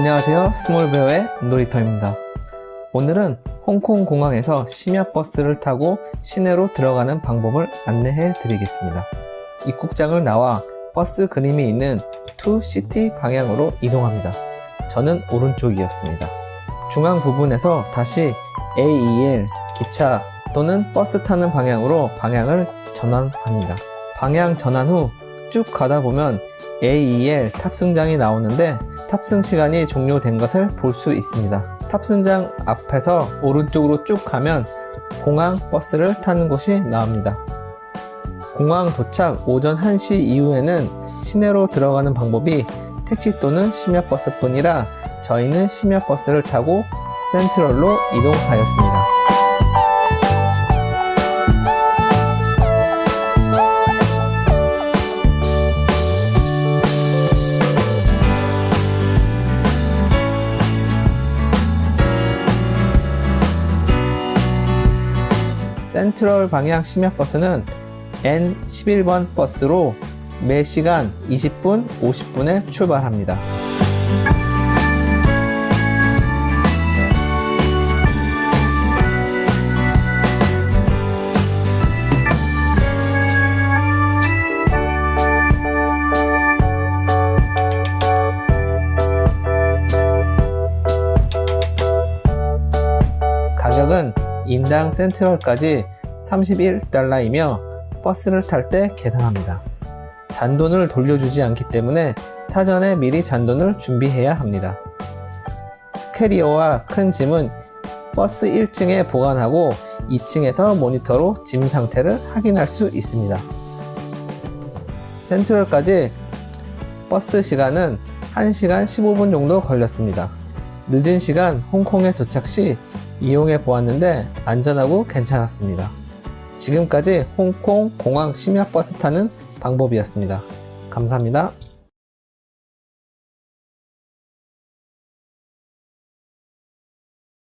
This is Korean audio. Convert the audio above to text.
안녕하세요. 스몰베어의 놀이터입니다. 오늘은 홍콩 공항에서 심야 버스를 타고 시내로 들어가는 방법을 안내해 드리겠습니다. 입국장을 나와 버스 그림이 있는 투 시티 방향으로 이동합니다. 저는 오른쪽이었습니다. 중앙 부분에서 다시 AEL 기차 또는 버스 타는 방향으로 방향을 전환합니다. 방향 전환 후 쭉 가다 보면 AEL 탑승장이 나오는데 탑승 시간이 종료된 것을 볼 수 있습니다. 탑승장 앞에서 오른쪽으로 쭉 가면 공항 버스를 타는 곳이 나옵니다. 공항 도착 오전 1시 이후에는 시내로 들어가는 방법이 택시 또는 심야버스 뿐이라 저희는 심야버스를 타고 센트럴로 이동하였습니다. 센트럴 방향 심야버스는 N11번 버스로 매 시간 20분, 50분에 출발합니다. 인당 센트럴까지 31달러이며 버스를 탈 때 계산합니다. 잔돈을 돌려주지 않기 때문에 사전에 미리 잔돈을 준비해야 합니다. 캐리어와 큰 짐은 버스 1층에 보관하고 2층에서 모니터로 짐 상태를 확인할 수 있습니다. 센트럴까지 버스 시간은 1시간 15분 정도 걸렸습니다. 늦은 시간 홍콩에 도착 시 이용해 보았는데 안전하고 괜찮았습니다. 지금까지 홍콩 공항 심야버스 타는 방법이었습니다. 감사합니다.